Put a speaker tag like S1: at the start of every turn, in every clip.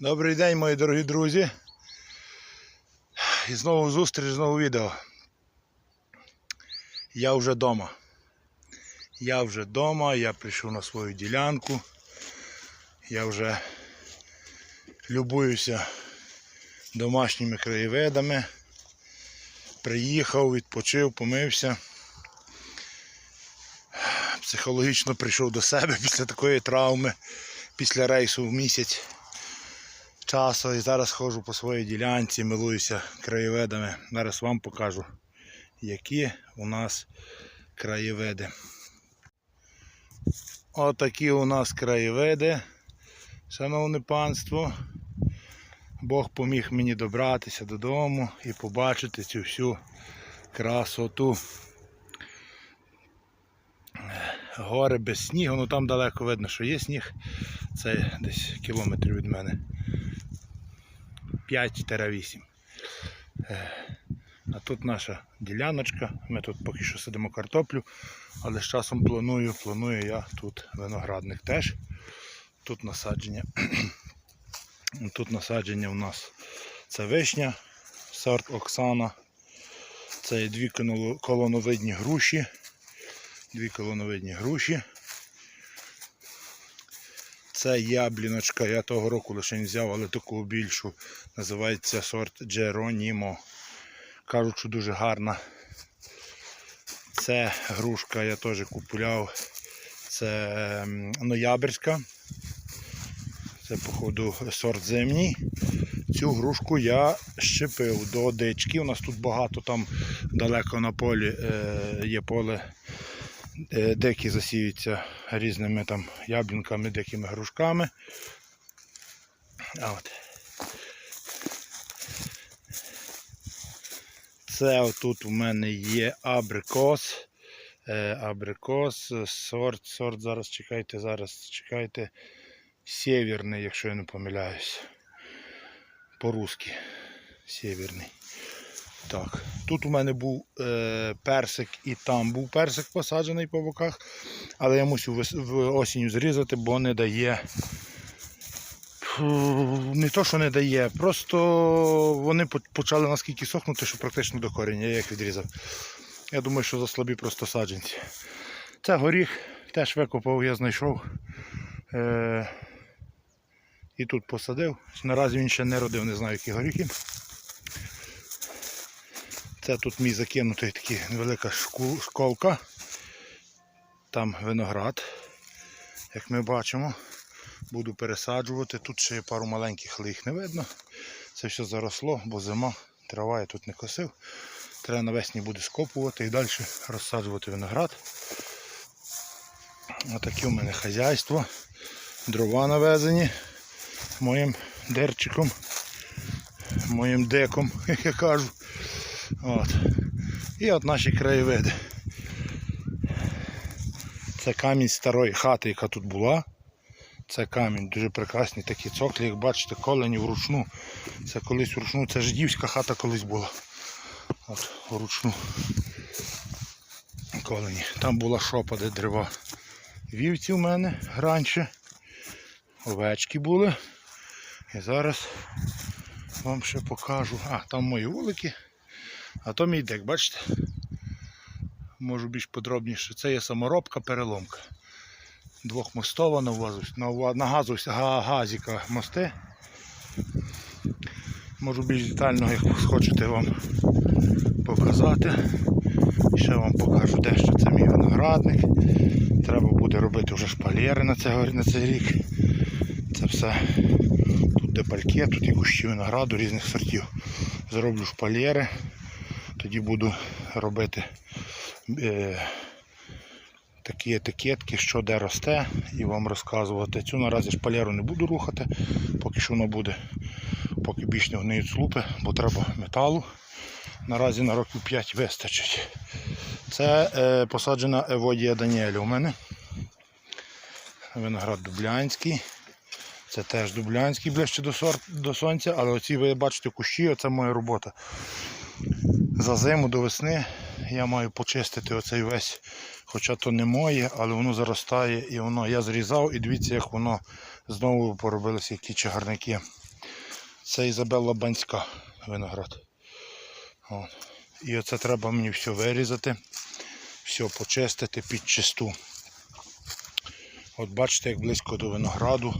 S1: Добрий день, мої дорогі друзі. І знову зустріч, знову відео. Я вже вдома. Я вже вдома, я прийшов на свою ділянку. Я вже любуюся домашніми краєвидами. Приїхав, відпочив, помився. Психологічно прийшов до себе після такої травми, після рейсу в місяць часу і зараз ходжу по своїй ділянці, милуюся краєвидами. Зараз вам покажу, які у нас краєвиди. Отакі у нас краєвиди, шановне панство. Бог поміг мені добратися додому і побачити цю всю красоту. Гори без снігу, ну там далеко видно, що є сніг. Це десь кілометр від мене. 5-8. Е, А тут наша діляночка. Ми тут поки що сидимо картоплю, але з часом планую, планую я тут виноградник теж. Тут насадження. Тут насадження у нас це вишня, сорт Оксана. Це є дві колоновидні груші. Дві колоновидні груші. Це ябліночка, я того року лише не взяв, але таку більшу. Називається сорт Джеронімо. Кажуть, що дуже гарна. Це грушка я теж купував. Це ем, ноябрьська. Це, походу, сорт зимній. Цю грушку я щепив до дички. У нас тут багато там далеко на полі е, є поле Е, Деки засіюються різними там яблунками, дикими грушками. От. Це отут у мене є абрикос. Е, абрикос, сорт, сорт, зараз чекайте, зараз чекайте. Сєвєрний, якщо я не помиляюсь. По-русски. Сєвєрний. Так, тут у мене був е, персик і там був персик посаджений по боках, але я мусив осінню зрізати, бо не дає. Не то, що не дає, просто вони почали наскільки сохнути, що практично до коріння, я їх відрізав. Я думаю, що заслабі просто саджанці. Це горіх, теж викопав, я знайшов. Е, і тут посадив. Наразі він ще не родив, не знаю, які горіхи. Це тут мій закинутий такий невелика школка. Там виноград, як ми бачимо. Буду пересаджувати. Тут ще є пару маленьких, але їх не видно. Це все заросло, бо зима, трава я тут не косив. Треба навесні буде скопувати і далі розсаджувати виноград. Отаке у мене хазяйство. Дрова навезені моїм дерчиком, моїм деком, як я кажу. От. І от наші краєвиди. Це камінь старої хати, яка тут була. Це камінь дуже прекрасний, такі цоклі, як бачите, колені вручну. Це колись вручну, це жидівська хата колись була. От, вручну. Колені. Там була шопа, де дерева. Вівці в мене раніше. Овечки були. І зараз вам ще покажу. А, там мої вулики. А то мій дек, бачите? Можу більш подробніше. Це є саморобка, переломка. Двохмостова на, на, газу, газіка мости. Можу більш детально, як хочете вам показати. Ще вам покажу дещо. Це мій виноградник. Треба буде робити вже шпалєри на цей, рік. Це все. Тут де пальки, тут і кущі винограду різних сортів. Зроблю шпалєри тоді буду робити е, такі етикетки, що де росте, і вам розказувати. Цю наразі шпалеру не буду рухати, поки що воно буде, поки більш не гниють слупи, бо треба металу. Наразі на років 5 вистачить. Це е, посаджена Еводія Даніеля у мене. Виноград Дублянський. Це теж Дублянський ближче до, сор- до сонця, але оці ви бачите кущі, оце моя робота за зиму до весни я маю почистити оцей весь, хоча то не моє, але воно заростає і воно я зрізав і дивіться, як воно знову поробилися які чагарники. Це Ізабелла Банська виноград. От. І оце треба мені все вирізати, все почистити під чисту. От бачите, як близько до винограду.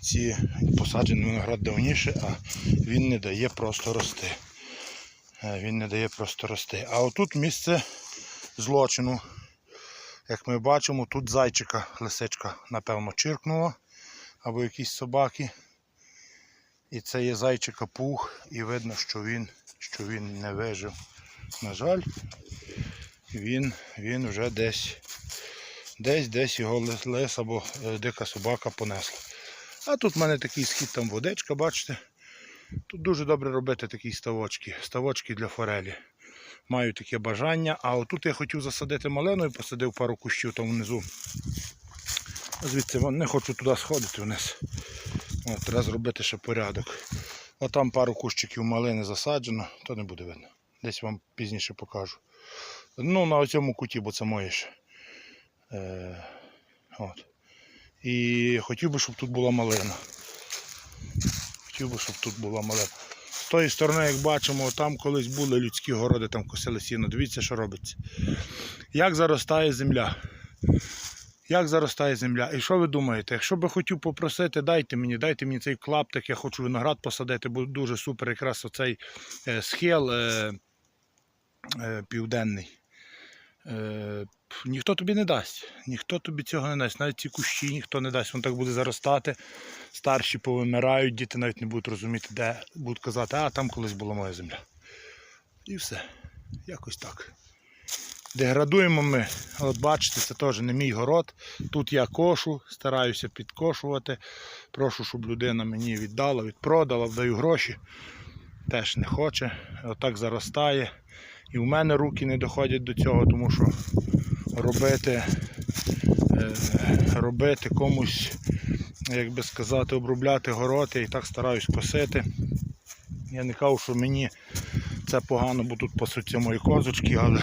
S1: Ці посаджений виноград давніше, а він не дає просто рости. Е, Він не дає просто рости. А отут місце злочину. Як ми бачимо, тут зайчика, лисичка, напевно, чиркнула, або якісь собаки. І це є зайчика пух, і видно, що він, що він не вижив. На жаль, він, він вже десь, десь, десь його лис, або е, дика собака понесла. А тут в мене такий схід там водичка, бачите. Тут дуже добре робити такі ставочки, ставочки для форелі. Маю таке бажання. А отут я хотів засадити малину і посадив пару кущів там внизу. Звідси не хочу туди сходити вниз. От, треба зробити ще порядок. От там пару кущиків малини засаджено, то не буде видно. Десь вам пізніше покажу. Ну, на цьому куті, бо це моє ще. Е, от. І хотів би, щоб тут була малина. Хотів би, щоб тут була малина. З тої сторони, як бачимо, там колись були людські городи, там косили сіно. Дивіться, що робиться. Як заростає земля. Як заростає земля. І що ви думаєте? Якщо би хотів попросити, дайте мені, дайте мені цей клаптик, я хочу виноград посадити, бо дуже супер якраз оцей е, схил е, е, південний. Е, ніхто тобі не дасть. Ніхто тобі цього не дасть. Навіть ці кущі ніхто не дасть. Воно так буде заростати. Старші повимирають, діти навіть не будуть розуміти, де будуть казати, а там колись була моя земля. І все. Якось так. Деградуємо ми. От бачите, це теж не мій город. Тут я кошу, стараюся підкошувати. Прошу, щоб людина мені віддала, відпродала, вдаю гроші. Теж не хоче. Отак заростає. І в мене руки не доходять до цього, тому що робити, е, робити комусь, як би сказати, обробляти город, і так стараюсь косити. Я не кажу, що мені це погано, бо тут пасуться мої козочки, але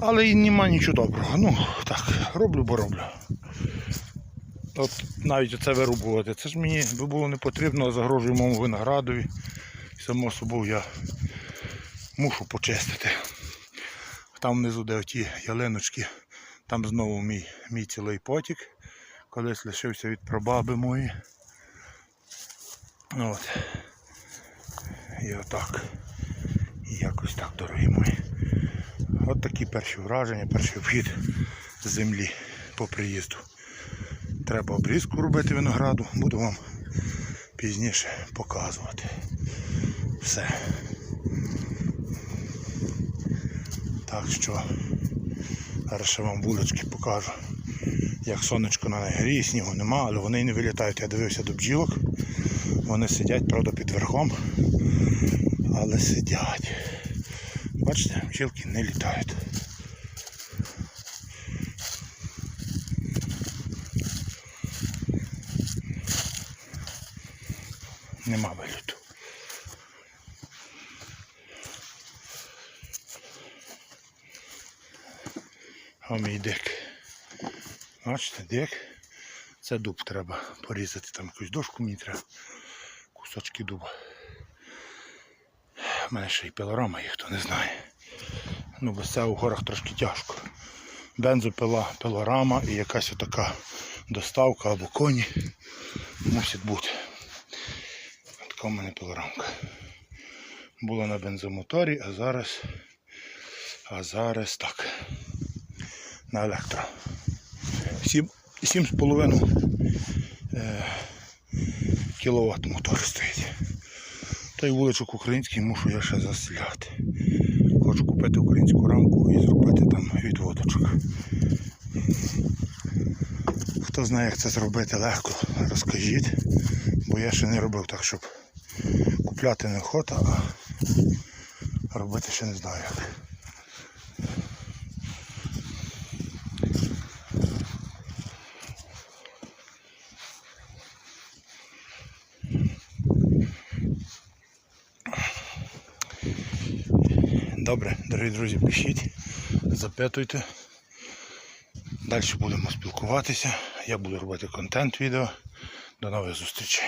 S1: але і нема нічого доброго. Ну, так, роблю, бо роблю. От навіть оце вирубувати. Це ж мені було не потрібно, а загрожує моєму виноградові. Само собою я мушу почистити. Там внизу, де оті ялиночки, там знову мій, мій цілий потік. Колись лишився від прабаби мої. От. І отак. І якось так, дорогі мої. От такі перші враження, перший вхід з землі по приїзду. Треба обрізку робити винограду, буду вам пізніше показувати. Все. Так що зараз ще вам булочки покажу. Як сонечко на них гріє, снігу нема, але вони не вилітають. Я дивився до бджілок. Вони сидять, правда, під верхом, але сидять. Бачите, бджілки не літають. Нема виліту. А мій дик. Бачите, дик. Це дуб треба порізати, там якусь дошку мені треба. Кусочки дуба. У мене ще й пилорама є, хто не знає. Ну, без це у горах трошки тяжко. Бензопила, пилорама і якась отака доставка або коні мусить бути. Така в мене пилорамка. Була на бензомоторі, а зараз, а зараз так. На електро. Сім- 7,5 е, кіловат мотор стоїть. Той вуличок український мушу я ще застріляти. Хочу купити українську рамку і зробити там відводочок. Хто знає, як це зробити легко, розкажіть. Бо я ще не робив так, щоб купляти не охота, а робити ще не знаю як. Добре, дорогі друзі, пишіть, запитуйте. Далі будемо спілкуватися. Я буду робити контент відео. До нових зустрічей.